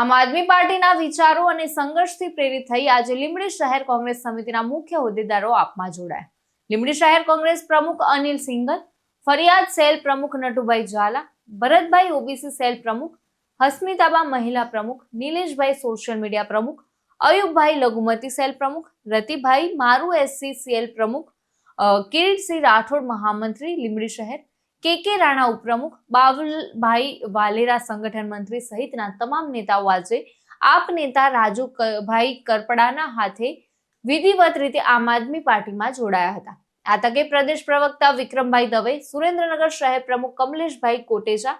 આમ આદમી પાર્ટીના વિચારો અને સંઘર્ષથી પ્રેરિત થઈ આજે લીંબડી શહેર કોંગ્રેસ સમિતિના મુખ્ય હોદ્દેદારો આપમાં જોડાયા. લીંબડી શહેર કોંગ્રેસ પ્રમુખ અનિલ સિંગલ ફરિયાદ સેલ પ્રમુખ નટુભાઈ ઝાલા, ભરતભાઈ ઓબીસી સેલ પ્રમુખ, હસ્મિતાબા મહિલા પ્રમુખ, નિલેશભાઈ સોશિયલ મીડિયા પ્રમુખ, અયુબભાઈ લઘુમતી સેલ પ્રમુખ, રતિભાઈ મારુ એસસી સેલ પ્રમુખ કિરીટસિંહ રાઠોડ મહામંત્રી લીંબડી શહેર કે કે રાણા ઉપપ્રમુખ બાવલભાઈ વાલેરા સંગઠન મંત્રી સહિતના તમામ નેતાઓ આજે આપ નેતા રાજુભાઈ કરપડાના હાથે વિધિવત રીતે આમ આદમી પાર્ટીમાં જોડાયા હતા. આ તકે પ્રદેશ પ્રવક્તા વિક્રમભાઈ દવે, સુરેન્દ્રનગર શહેર પ્રમુખ કમલેશભાઈ કોટેજા,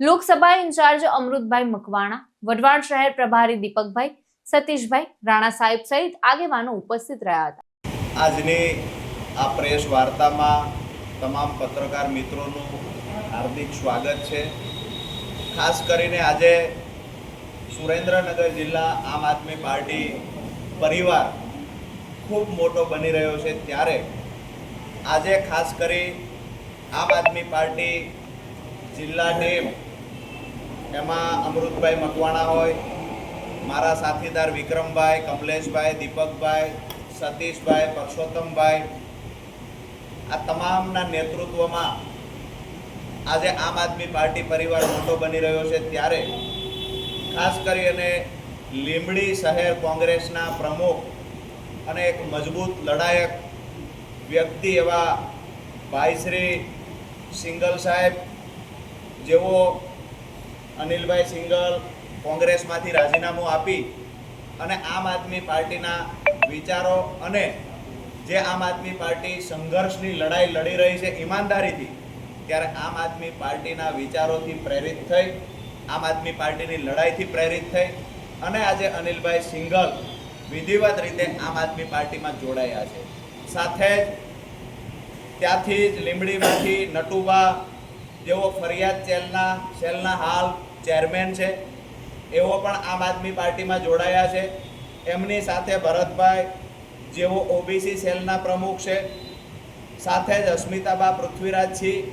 લોકસભા ઇન્ચાર્જ અમૃતભાઈ મકવાણા, વઢવાણ શહેર પ્રભારી દીપકભાઈ, સતીશભાઈ રાણા સાહેબ સહિત આગેવાનો ઉપસ્થિત રહ્યા હતા. આજની આ પ્રેસ વાર્તામાં તમામ પત્રકાર મિત્રોનું હાર્દિક સ્વાગત છે. ખાસ કરીને આજે સુરેન્દ્રનગર જિલ્લા આમ આદમી પાર્ટી પરિવાર ખૂબ મોટો બની રહ્યો છે. ત્યારે આજે ખાસ કરી આમ આદમી પાર્ટી જિલ્લા ટીમ, એમાં અમૃતભાઈ મકવાણા હોય, મારા સાથીદાર વિક્રમભાઈ, કમલેશભાઈ, દીપકભાઈ, સતીશભાઈ, પરસોત્તમભાઈ આ તમામના નેતૃત્વમાં આજે આમ આદમી પાર્ટી પરિવાર મોટો બની રહ્યો છે ત્યારે ખાસ કરીને લીંબડી શહેર કોંગ્રેસના પ્રમુખ અને એક મજબૂત લડાયક વ્યક્તિ એવા ભાઈશ્રી સિંગલ સાહેબ, જેઓ અનિલભાઈ સિંગલ કોંગ્રેસમાંથી રાજીનામું આપી અને આમ આદમી પાર્ટીના વિચારો અને જે આમ આદમી પાર્ટી સંઘર્ષની લડાઈ લડી રહી છે ઈમાનદારીથી, ત્યારે આમ આદમી પાર્ટીના વિચારોથી પ્રેરિત થઈ, આમ આદમી પાર્ટીની લડાઈથી પ્રેરિત થઈ અને આજે અનિલભાઈ સિંગલ વિધિવત રીતે આમ આદમી પાર્ટીમાં જોડાયા છે. સાથે જ ત્યાંથી જ લીંબડીમાંથી નટુબા જેઓ ફરિયાદ ચેલના સેલના હાલ ચેરમેન છે એવો પણ આમ આદમી પાર્ટીમાં જોડાયા છે. એમની સાથે ભરતભાઈ જેઓ ઓબીસી સેલના પ્રમુખ છે, સાથે જ અસ્મિતાબા પૃથ્વીરાજ સિંહ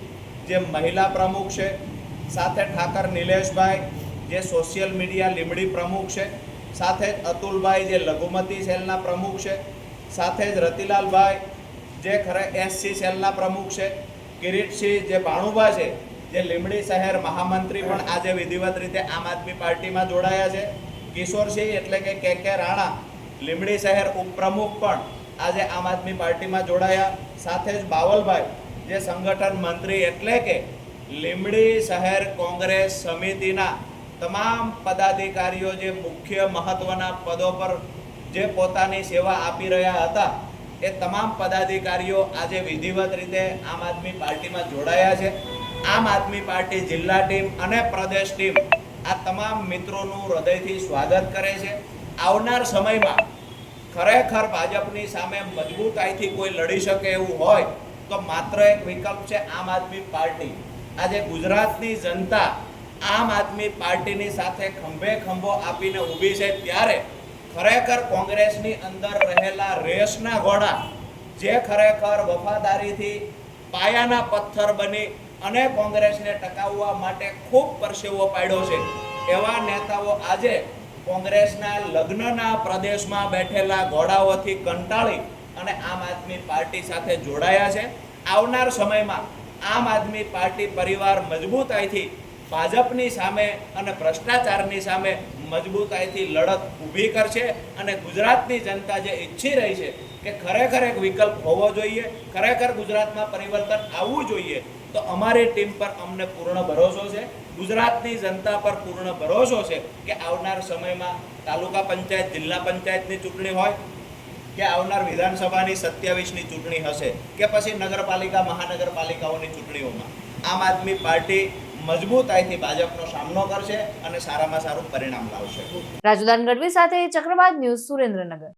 જે મહિલા પ્રમુખ છે, સાથે ઠાકર નિલેશભાઈ, જે સોશિયલ મીડિયા લીમડી પ્રમુખ છે, સાથે જ અતુલભાઈ, જે લઘુમતી સેલના પ્રમુખ છે, સાથે જ રતિલાલભાઈ, જે ખરે એસસી સેલના પ્રમુખ છે, કિરીટસિંહ, જે ભાણુભા છે, જે લીમડી શહેર મહામંત્રી પણ આજે વિધિવત રીતે આમ આદમી પાર્ટીમાં જોડાયા છે, કિશોરસિંહ એટલે કે કે કે રાણા લીમડી શહેર ઉપપ્રમુખ પણ આજે આમ આદમી પાર્ટીમાં જોડાયા. સાથે જ બાવલભાઈ, જે સંગઠન મંત્રી એટલે કે લીમડી શહેર કોંગ્રેસ સમિતિના તમામ પદાધિકારીઓ જે મુખ્ય મહત્વના પદો પર જે પોતાની સેવા આપી રહ્યા હતા, એ તમામ પદાધિકારીઓ આજે વિધિવત રીતે આમ આદમી પાર્ટીમાં જોડાયા છે. આમ આદમી પાર્ટી જિલ્લા ટીમ અને પ્રદેશ ટીમ આ તમામ મિત્રોનું હૃદયથી સ્વાગત કરે છે. આવનાર સમયમાં ખરેખર ભાજપની સામે મજબૂતાઈથી કોઈ લડી શકે એવું હોય તો માત્ર એક વિકલ્પ છે આમ આદમી પાર્ટી. આજે ગુજરાતની જનતા આમ આદમી પાર્ટીની સાથે ખંભે ખંભો આપીને ઊભી છે ત્યારે ખરેખર કોંગ્રેસની અંદર રહેલા રેસના ઘોડા જે ખરેખર વફાદારીથી પાયાના પથ્થર બની અને કોંગ્રેસને ટકાવવા માટે ખૂબ પરસેવો પાડ્યો છે. એવા નેતાઓ આજે કોંગ્રેસના લગ્નના પ્રદેશમાં બેઠેલા ઘોડાઓથી કંટાળી અને આમ આદમી પાર્ટી સાથે જોડાયા છે. આવનાર સમયમાં આમ આદમી પાર્ટી પરિવાર મજબૂતાઈથી ભાજપની સામે અને ભ્રષ્ટાચારની સામે મજબૂતાઈથી લડત ઊભી કરશે અને ગુજરાતની જનતા જે ઈચ્છી રહી છે કે ખરેખર એક વિકલ્પ હોવો જોઈએ, ખરેખર ગુજરાતમાં પરિવર્તન આવવું જોઈએ, તો અમારી ટીમ પર અમને પૂર્ણ ભરોસો છે. ગુજરાતની જનતા પર પૂર્ણ ભરોસો છે કે આવનાર સમયમાં તાલુકા પંચાયત, જિલ્લા પંચાયતની ચૂંટણી હોય, કે આવનાર વિધાનસભાની સત્યાવીસની ચૂંટણી હશે, કે પછી નગરપાલિકા, મહાનગરપાલિકાઓની ચૂંટણીઓમાં. આમ આદમી પાર્ટી મજબૂતાઈથી ભાજપનો સામનો કરશે અને સારામાં સારું પરિણામ લાવશે. રાજુદાન ગઢવી સાથે ચક્રવાત ન્યૂઝ સુરેન્દ્રનગર.